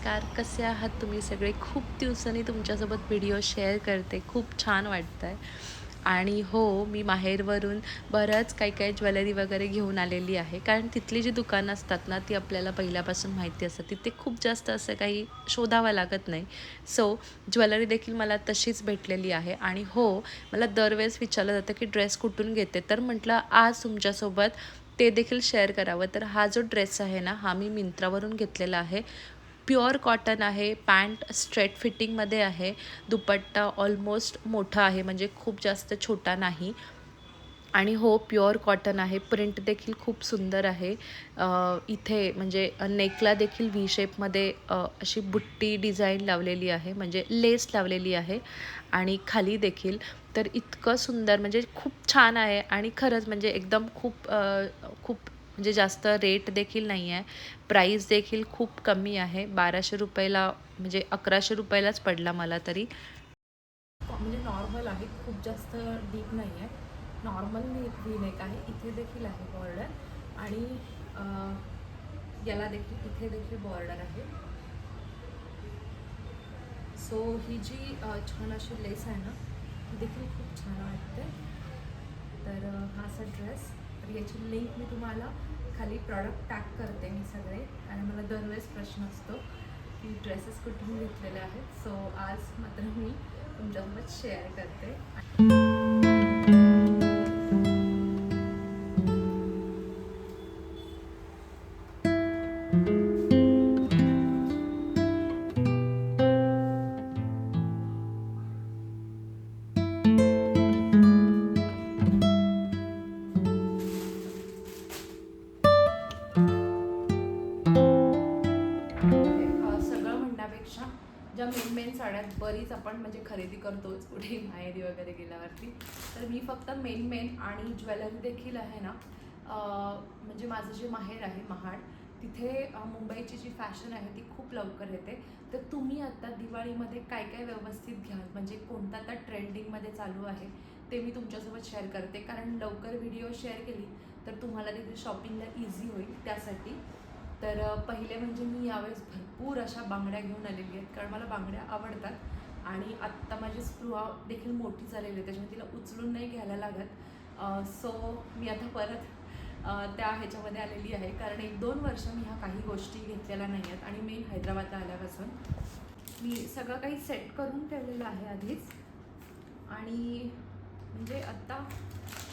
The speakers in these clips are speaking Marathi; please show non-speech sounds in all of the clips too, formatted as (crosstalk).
नमस्कार कसे आहात तुम्ही सगळे? खूप दिवसांनी तुमच्यासोबत व्हिडिओ शेअर करते. खूप छान वाटतं आहे आणि हो मी माहेरवरून बरंच काही काही ज्वेलरी वगैरे घेऊन आलेली आहे. कारण तिथली जी दुकानं असतात ना ती आपल्याला पहिल्यापासून माहिती असतात. तिथे खूप जास्त असं काही शोधावं लागत नाही. सो ज्वेलरी देखील मला तशीच भेटलेली आहे. आणि हो मला दरवेळेस विचारलं जातं की ड्रेस कुठून घेते? तर म्हटलं आज तुमच्यासोबत ते देखील शेअर करावं. तर हा जो ड्रेस आहे ना हा मी मिंत्रावरून घेतलेला आहे. प्युअर कॉटन आहे पॅन्ट स्ट्रेट फिटिंगमध्ये आहे दुपट्टा ऑलमोस्ट मोठा आहे म्हणजे खूप जास्त छोटा नाही. आणि हो प्युअर कॉटन आहे प्रिंट देखील खूप सुंदर आहे. इथे म्हणजे नेकला देखील व्ही शेपमध्ये अशी बुट्टी डिझाईन लावलेली आहे म्हणजे लेस लावलेली आहे. आणि खाली देखील तर इतकं सुंदर म्हणजे खूप छान आहे. आणि खरंच म्हणजे एकदम खूप खूप म्हणजे जास्त रेट देखील नाही आहे प्राईस देखील खूप कमी आहे. बाराशे रुपयाला म्हणजे अकराशे रुपयालाच पडला मला तरी. म्हणजे नॉर्मल आहे. खूप जास्त डीप नाही आहे नॉर्मल व्ही आहे. इथे देखील आहे बॉर्डर आणि याला देखील इथे देखील बॉर्डर आहे. सो ही जी छान अशी लेस आहे ना ही देखील खूप छान वाटते. तर हा असा ड्रेस याची लिंक मी तुम्हाला खाली प्रॉडक्ट टॅग करते मी सगळे. आणि मला दरवेळेस प्रश्न असतो की ड्रेसेस कुठून घेतलेले आहेत. सो आज मात्र मी तुमच्यासोबत शेअर करते. साड्यात बरीच आपण म्हणजे खरेदी करतोच कुठे (laughs) माहेरी वगैरे गेल्यावरती. तर मी फक्त मेन मेन आणि ज्वेलरी देखील आहे ना म्हणजे माझं जे माहेर आहे महाड तिथे मुंबईची जी फॅशन आहे ती खूप लवकर येते. तर तुम्ही आता दिवाळीमध्ये काय काय व्यवस्थित घ्याल? म्हणजे कोणता आता ट्रेंडिंगमध्ये चालू आहे ते मी तुमच्यासोबत शेअर करते. कारण लवकर व्हिडिओ शेअर केली तर तुम्हाला देखील शॉपिंगला इझी होईल त्यासाठी. तर पहिले म्हणजे मी यावेळेस भरपूर अशा बांगड्या घेऊन आलेली आहेत कारण मला बांगड्या आवडतात. आणि आत्ता माझी स्पृहा देखील मोठी झालेली आहे त्याच्यामुळे तिला उचलून नाही घ्यायला लागत. सो मी आता परत त्या ह्याच्यामध्ये आलेली आहे. कारण एक दोन वर्ष मी ह्या काही गोष्टी घेतलेल्या नाही आहेत. आणि मेन हैदराबादला आल्यापासून मी सगळं काही सेट करून ठेवलेलं आहे आधीच. आणि म्हणजे आत्ता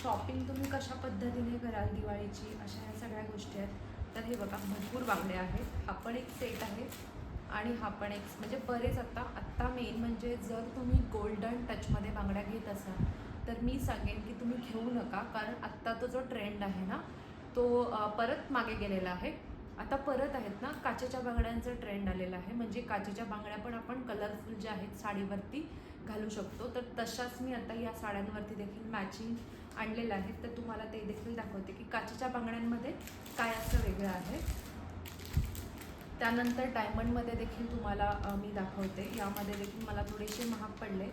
शॉपिंग तुम्ही कशा पद्धतीने कराल दिवाळीची अशा ह्या सगळ्या गोष्टी आहेत. तर हे बघा भरपूर बांगडे आहेत. हा पण एक सेट आहे. आणि हा पण एक म्हणजे बरेच आता आत्ता मेन म्हणजे जर तुम्ही गोल्डन टचमध्ये बांगड्या घेत असाल तर मी सांगेन की तुम्ही घेऊ नका कारण आत्ता तो जो ट्रेंड आहे ना तो परत मागे गेलेला आहे. आता परत आहेत ना काचेच्या बांगड्यांचं ट्रेंड आलेला आहे. म्हणजे काचेच्या बांगड्या पण आपण कलरफुल ज्या आहेत साडीवरती घालू शकतो. तर तशाच मी आता या साड्यांवरती देखील मॅचिंग आणलेलं आहे तर तुम्हाला ते देखील दाखवते की काचेच्या बांगड्यांमध्ये काय असं वेगळं आहे. त्यानंतर डायमंडमध्ये देखील तुम्हाला मी दाखवते. यामध्ये देखील मला थोडेसे महाग पडले.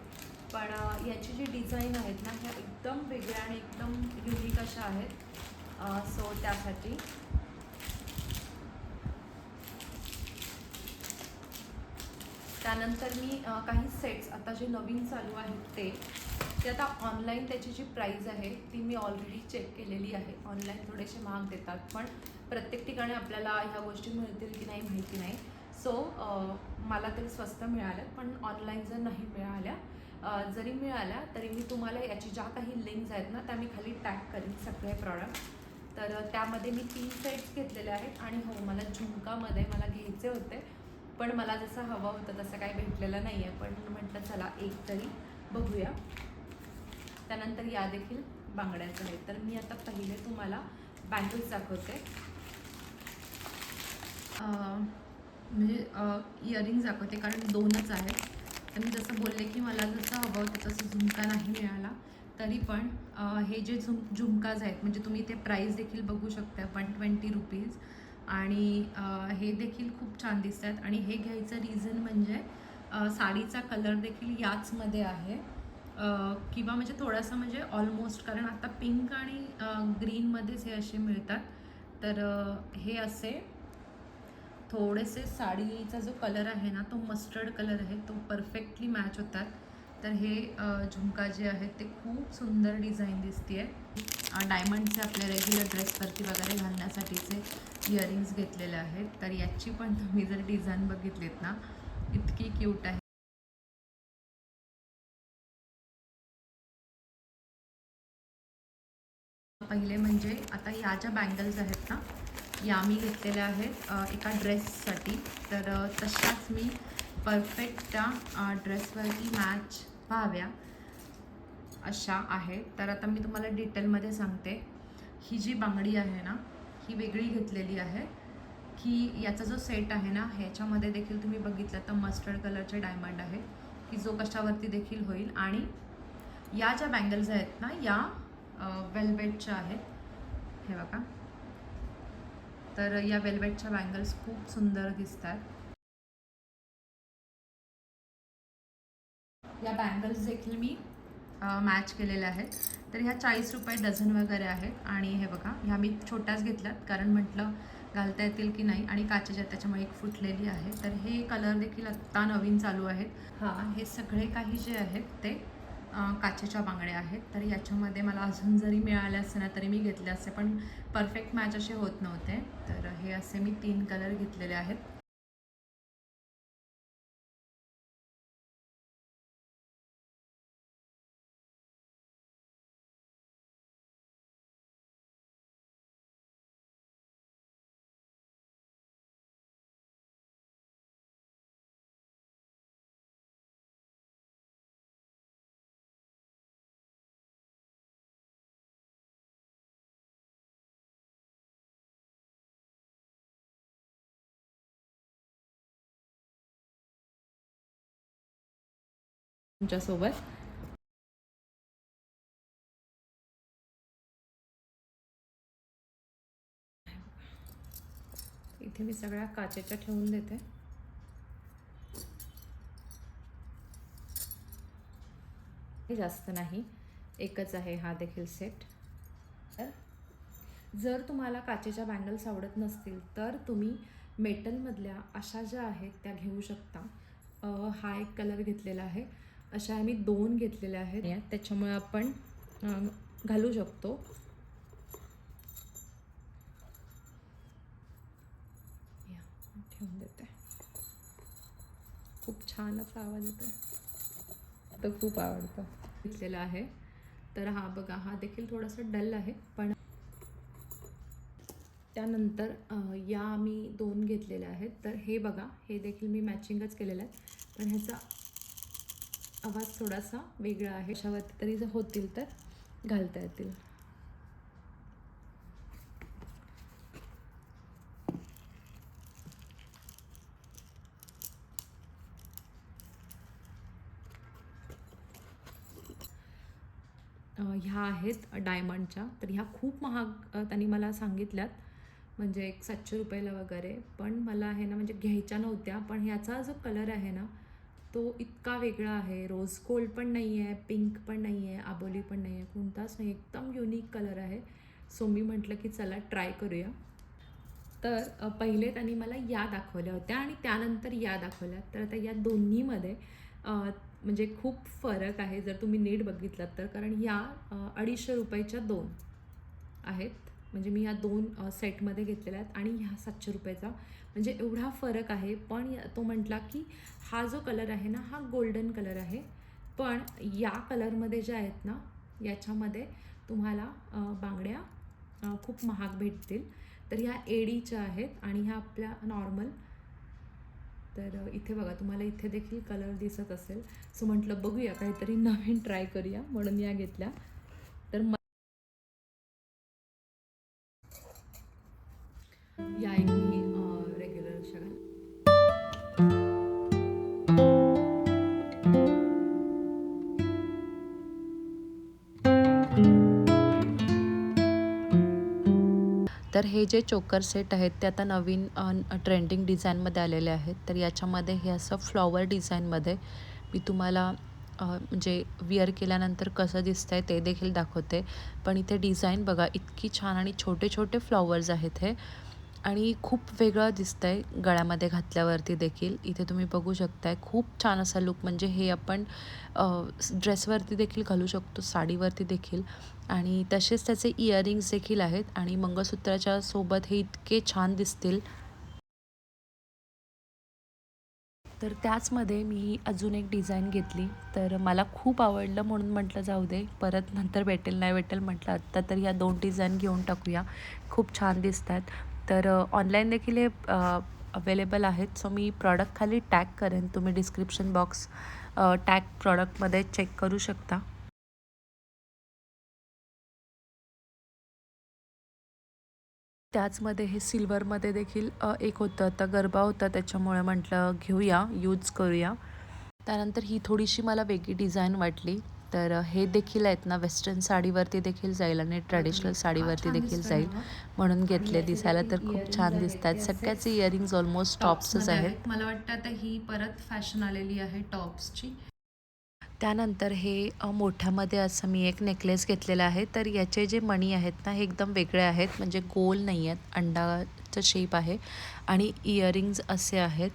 पण याची जी डिझाईन आहेत ना ह्या एकदम वेगळ्या आणि एकदम युनिक अशा आहेत. सो त्यासाठी त्यानंतर मी काही सेट्स आता जे नवीन चालू आहेत ते ते आता ऑनलाईन त्याची जी प्राईज आहे ती मी ऑलरेडी चेक केलेली आहे. ऑनलाईन थोडेसे महाग देतात पण प्रत्येक ठिकाणी आपल्याला ह्या गोष्टी मिळतील की नाही माहिती नाही. सो मला तरी स्वस्त मिळाल्या पण ऑनलाईन जर नाही मिळाल्या जरी मिळाल्या तरी मी तुम्हाला याची ज्या काही लिंक्स आहेत ना त्या मी खाली टॅग करीन सगळे प्रॉडक्ट तर त्यामध्ये मी तीन सेट्स घेतलेले आहेत आणि हो मला झुमकामध्ये मला घ्यायचे होते पण मला जसं हवं होतं तसं काही भेटलेलं नाही आहे पण म्हटलं चला एक तरी बघूया. त्यानंतर या देखील बांगड्याचं आहेत तर मी आता पहिले तुम्हाला बँगल्स दाखवते. म्हणजे इयरिंग्स दाखवते कारण दोनच आहेत. तर मी जसं बोलले की मला जसं हवं होतं तसं झुमका नाही मिळाला. तरी पण हे जे झुम झुमकाज आहेत म्हणजे तुम्ही ते प्राईस देखील बघू शकता वन ट्वेंटी रुपीज आणि हे देखील खूप छान दिसत आहेत आणि हे घ्यायचं रिझन म्हणजे साडीचा कलर देखील याचमध्ये आहे. किंवा म्हणजे थोडासा म्हणजे ऑलमोस्ट कारण आता पिंक आणि ग्रीनमध्येच हे असे मिळतात. तर हे असे थोडेसे साडीचा जो कलर आहे ना तो मस्टर्ड कलर आहे तो परफेक्टली मॅच होतात. तर हे झुमका जे आहेत ते खूप सुंदर डिझाईन दिसते आहे डायमंडचे आपल्या रेग्युलर ड्रेसवरती वगैरे घालण्यासाठीचे इयरिंग्स घेतलेले आहेत. तर याची पण तुम्ही जर डिझाईन बघितलीत ना इतकी क्यूट आहे. पहिले म्हणजे आता या ज्या बँगल्स आहेत ना या मी घेतलेल्या आहेत एका ड्रेससाठी तर तशाच मी परफेक्ट त्या ड्रेसवरती मॅच व्हाव्या अशा आहेत. तर आता मी तुम्हाला डिटेलमध्ये सांगते. ही जी बांगडी आहे ना ही वेगळी घेतलेली आहे. की याचा जो सेट आहे ना ह्याच्यामध्ये देखील तुम्ही बघितलं तर मस्टर्ड कलरचे डायमंड आहे की जो कशावरती देखील होईल. आणि या ज्या बँगल्स आहेत ना या वेल्वेटच्या आहेत. हे बघा. तर या वेल्वेटच्या बँगल्स खूप सुंदर दिसतात या बँगल्स देखील मी मॅच केलेल्या आहेत. तर ह्या चाळीस रुपये डझन वगैरे आहेत. आणि हे बघा ह्या मी छोट्याच घेतल्यात. कारण म्हटलं घालता येतील की नाही? आणि काचेच्या त्याच्यामुळे एक फुटलेली आहे. तर हे कलर देखील आत्ता नवीन चालू आहेत. हां. हे सगळे काही जे आहेत ते काचेच्या बांगड्या आहेत. तर याच्यामध्ये मला अजून जरी मिळाले असते ना तरी मी घेतले असते पण परफेक्ट मॅच असे होत नव्हते. तर हे असे मी तीन कलर घेतलेले आहेत. तुमच्यासोबत. इथे मी सगळ्या काचेच्या ठेवून देते. जास्त नाही. एकच आहे हा देखील सेट तर जर तुम्हाला काचेच्या बँगल्स आवडत नसतील तर तुम्ही मेटलमधल्या अशा ज्या आहेत त्या घेऊ शकता. हा एक कलर घेतलेला आहे. अशा आम्ही दोन घेतलेल्या आहेत. या- त्याच्यामुळे आपण घालू शकतो. या ठेवून देते. खूप छान असा आवाज येतो तो खूप आवडतं. घेतलेला आहे. तर हा बघा हा देखील थोडासा डल आहे पण त्यानंतर या आम्ही दोन घेतलेल्या आहेत. तर हे बघा हे देखील मी मॅचिंगच केलेलं आहे. पण ह्याचा आवाज थोडासा वेगळा आहे. अशावरती तरी जर होतील तर घालता येतील. ह्या आहेत डायमंडच्या. तर ह्या खूप महाग त्यांनी मला सांगितल्यात. म्हणजे एक सातशे रुपयाला वगैरे. पण मला आहे ना म्हणजे घ्यायच्या नव्हत्या. पण ह्याचा जो कलर आहे ना तो इतका वेगळा आहे. रोज गोल्ड पण नाही आहे पिंक पण नाही आहे आबोली पण नाही आहे कोणताच नाही. एकदम युनिक कलर आहे. सो मी म्हटलं की चला ट्राय करूया. तर पहिले त्यांनी मला या दाखवल्या होत्या आणि त्यानंतर या दाखवल्या. तर आता या दोन्हीमध्ये म्हणजे खूप फरक आहे जर तुम्ही नीट बघितलात तर. कारण या अडीचशे रुपयाच्या दोन आहेत. म्हणजे मी या दोन सेटमध्ये घेतलेल्या आहेत आणि ह्या सातशे रुपयाचा. म्हणजे एवढा फरक आहे पण तो म्हटला की हा जो कलर आहे ना हा गोल्डन कलर आहे. पण या कलरमध्ये ज्या आहेत ना याच्यामध्ये तुम्हाला बांगड्या खूप महाग भेटतील. तर ह्या एडीच्या आहेत आणि ह्या आपल्या नॉर्मल. तर इथे बघा तुम्हाला इथे देखील कलर दिसत असेल. सो म्हटलं बघूया काहीतरी नवीन ट्राय करूया म्हणून या घेतल्या. तर या एक मी रेग्युलर अशा घाल तर हे जे चोकर सेट आहेत ते आता नवीन ट्रेंडिंग डिझाईनमध्ये आलेले आहेत. तर याच्यामध्ये हे असं फ्लॉवर डिझाईनमध्ये मी तुम्हाला म्हणजे विअर केल्यानंतर कसं दिसतंय ते देखील दाखवते. पण इथे डिझाईन बघा इतकी छान आणि छोटे छोटे फ्लॉवर्स आहेत हे. आणि खूप वेगळं दिसतंय गळ्यामध्ये घातल्यावरती देखील. इथे तुम्ही बघू शकताय खूप छान असा लुक म्हणजे हे आपण ड्रेसवरती देखील घालू शकतो साडीवरती देखील. आणि तसेच त्याचे इयरिंग्स देखील आहेत आणि मंगळसूत्राच्या सोबत हे इतके छान दिसतील. तर त्याचमध्ये मी अजून एक डिझाईन घेतली. तर मला खूप आवडलं म्हणून म्हटलं जाऊ दे. परत नंतर भेटेल नाही भेटेल म्हटलं आत्ता तर ह्या दोन डिझाईन घेऊन टाकूया. खूप छान दिसतात तर ऑनलाईन देखील हे अवेलेबल आहेत. सो मी प्रॉडक्ट खाली टॅग करेन. तुम्ही डिस्क्रिप्शन बॉक्स टॅग प्रॉडक्टमध्ये चेक करू शकता. त्याचमध्ये हे सिल्वरमध्ये देखील एक होतं. तर गरबा होता त्याच्यामुळे म्हटलं घेऊया यूज करूया. त्यानंतर ही थोडीशी मला वेगळी डिझाईन वाटली. तर हे देखील आहेत ना वेस्टर्न साडीवरती देखील जाईल आणि ट्रॅडिशनल साडीवरती देखील जाईल म्हणून घेतले दिसायला तर खूप छान दिसतात सगळ्याचे इयरिंग्स ऑलमोस्ट टॉप्सच आहेत. मला वाटतं आता ही परत फॅशन आलेली आहे टॉप्सची त्यानंतर हे मोठ्यामध्ये असं मी एक नेकलेस घेतलेला आहे. तर याचे जे मणी आहेत ना हे एकदम वेगळे आहेत. म्हणजे गोल नाही आहेत. अंडाचं शेप आहे. आणि इयरिंग्ज असे आहेत.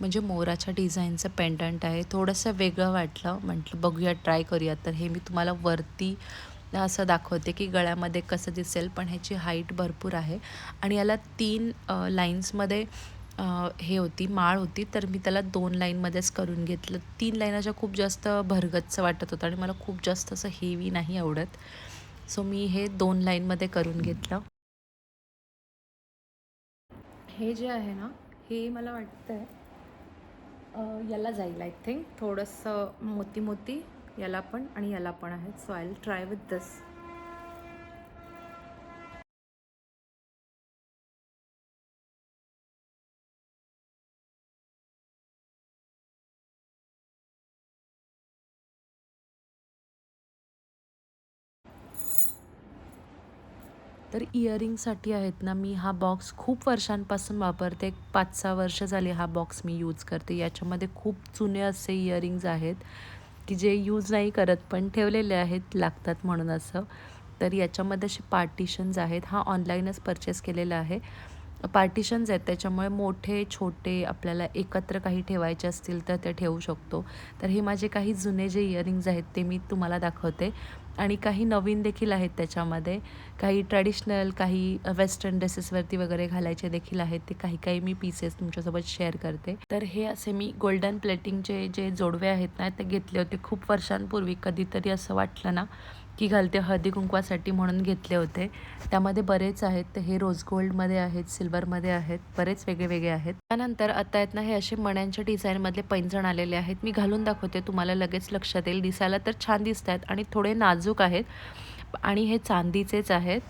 म्हणजे मोराच्या डिझाईनचं पेंडंट आहे. थोडंसं वेगळं वाटलं. म्हटलं बघूया ट्राय करूया तर हे मी तुम्हाला वरती असं दाखवते की गळ्यामध्ये कसं दिसेल. पण ह्याची हाईट भरपूर आहे. आणि याला तीन लाईन्समध्ये हे होती माळ होती. तर मी त्याला दोन लाईनमध्येच करून घेतलं. तीन लाईनाच्या खूप जास्त भरगतचं वाटत होतं आणि मला खूप जास्त असं हेवी नाही आवडत. सो मी हे दोन लाईनमध्ये करून घेतलं. हे जे आहे ना हे मला वाटतं आहे याला जाईल आय थिंक थोडंसं मोती मोती याला पण आणि याला पण आहे. So I try with this तर इयरिंगसाठी आहेत ना मी हा बॉक्स खूप वर्षांपासून वापरते. एक पाच सहा वर्ष झाली हा बॉक्स मी यूज करते. याच्यामध्ये खूप जुने असे इयरिंग्ज आहेत की जे यूज नाही करत पण ठेवलेले आहेत लागतात म्हणून असं. तर याच्यामध्ये असे पार्टिशन्स आहेत. हा ऑनलाईनच परचेस केलेला आहे. पार्टिशन्स आहेत. त्याच्यामुळे मोठे छोटे आपल्याला एकत्र काही ठेवायचे असतील तर ते ठेवू शकतो. तर हे माझे काही जुने जे इयरिंग्ज आहेत ते मी तुम्हाला दाखवते. आणि काही नवीन देखील आहेत त्याच्यामध्ये. काही ट्रॅडिशनल काही वेस्टर्न ड्रेसेसवरती वगैरे घालायचे देखील आहेत. ते काही काही मी पीसेस तुमच्यासोबत शेअर करते. तर हे असे मी गोल्डन प्लेटिंगचे जे जोडवे आहेत ना ते घेतले होते खूप वर्षांपूर्वी. कधीतरी असं वाटलं ना की घालते हळदी कुंकवासाठी म्हणून घेतले होते. त्यामध्ये बरेच आहेत तर हे रोज गोल्डमध्ये आहेत सिल्वरमध्ये आहेत बरेच वेगळे वेगळे आहेत. त्यानंतर आता आहेत ना हे असे मण्यांच्या डिझाईनमधले पैंजण आलेले आहेत. मी घालून दाखवते तुम्हाला लगेच लक्षात येईल. दिसायला तर छान दिसत आहेत आणि थोडे नाजूक आहेत. आणि हे चांदीचेच आहेत.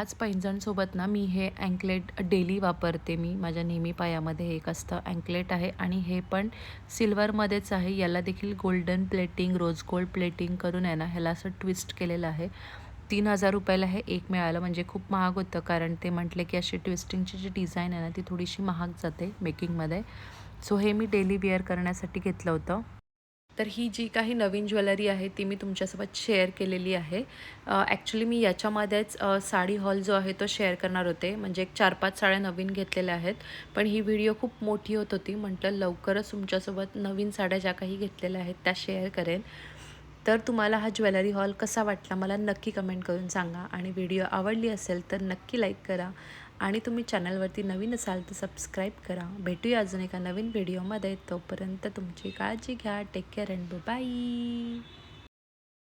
त्याच पैंजणसोबत ना मी हे अँकलेट डेली वापरते. मी माझ्या नेहमी पायामध्ये एक असतं अँकलेट आहे आणि हे पण सिल्वरमध्येच आहे. याला देखील golden plating rose gold plating करून आहे ना ह्याला असं ट्विस्ट केलेलं आहे. तीन हजार रुपयाला हे एक मिळालं. म्हणजे खूप महाग होतं कारण ते म्हटले की अशी ट्विस्टिंगची जी डिझाईन आहे ना ती थोडीशी महाग जाते मेकिंगमध्ये. सो हे मी डेली वेअर करण्यासाठी घेतलं होतं. तर ही जी काही नवीन ज्वेलरी आहे ती मी तुमच्यासोबत शेअर केलेली आहे. ॲक्च्युली मी याच्यामध्येच साडी हॉल जो आहे तो शेअर करणार होते. म्हणजे एक चार पाच साड्या नवीन घेतलेल्या आहेत. पण ही व्हिडिओ खूप मोठी होत होती. म्हटलं लवकरच तुमच्यासोबत नवीन साड्या ज्या काही घेतलेल्या आहेत त्या शेअर करेन. तर तुम्हाला हा ज्वेलरी हॉल कसा वाटला? मला नक्की कमेंट करून सांगा. आणि व्हिडिओ आवडली असेल तर नक्की लाईक करा. आणि तुम्ही चॅनलवरती नवीन असाल तर सबस्क्राईब करा. भेटूया अजून एका नवीन व्हिडिओमध्ये तोपर्यंत तुमची काळजी घ्या. Take care and bye